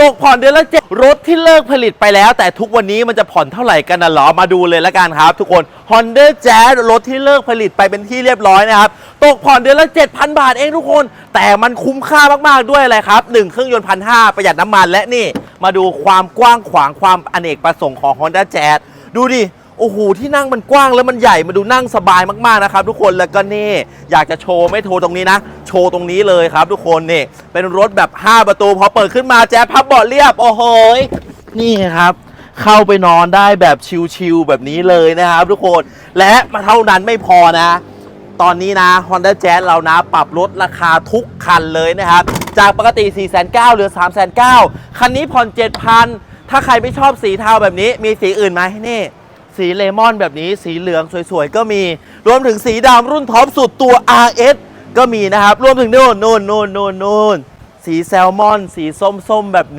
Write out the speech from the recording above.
ตกผ่อนเดือนละเจ็ดรถที่เลิกผลิตไปแล้ว แต่ทุกวันนี้มันจะผ่อนเท่าไหร่กันนะหรอมาดูเลยละกันครับ ทุกคน Honda Jazz รถที่เลิกผลิตไปเป็นที่เรียบร้อยนะครับ ตกผ่อนเดือนละ 7,000 บาทเองทุกคน แต่มันคุ้มค่ามากๆด้วยอะไรครับหนึ่งเครื่องยนต์พันห้าประหยัดน้ำมันและนี่ มาดูความกว้างขวางความอเนกประสงค์ของ Honda Jazz ดูดิ โอ้โหที่นั่งมันกว้างแล้วมันใหญ่มาดูนั่งสบายมากๆนะครับทุกคนแล้วก็นี่อยากจะโชว์ไม่โชว์ตรงนี้นะ โชว์ตรงนี้เลยครับ ทุกคนนี่เป็นรถแบบ 5 ประตูพอเปิดขึ้นมาแจ๊บพับเบาะเรียบโอ้โหนี่ครับเข้าไปนอนได้แบบชิลๆแบบนี้เลยนะครับ ทุกคนและมาเท่านั้นไม่พอนะ ตอนนี้นะ Honda Jazz เรานะ ปรับลดราคาทุกคันเลยนะครับ จากปกติ 4 9 0 0 0เหลือ 3 9 0 0 0คันนี้ผ่อน 7,000 ถ้าใครไม่ชอบสีเทาแบบนี้มีสีอื่นไหมนี่ สีเลมอนแบบนี้สีเหลืองสวยๆ ก็มี รวมถึงสีดำรุ่นท็อปสุดตัว RS ก็มีนะครับ รวมถึงนู่นนู่นนู่นนู่นนู่นสีแซลมอน สีส้มๆแบบนี้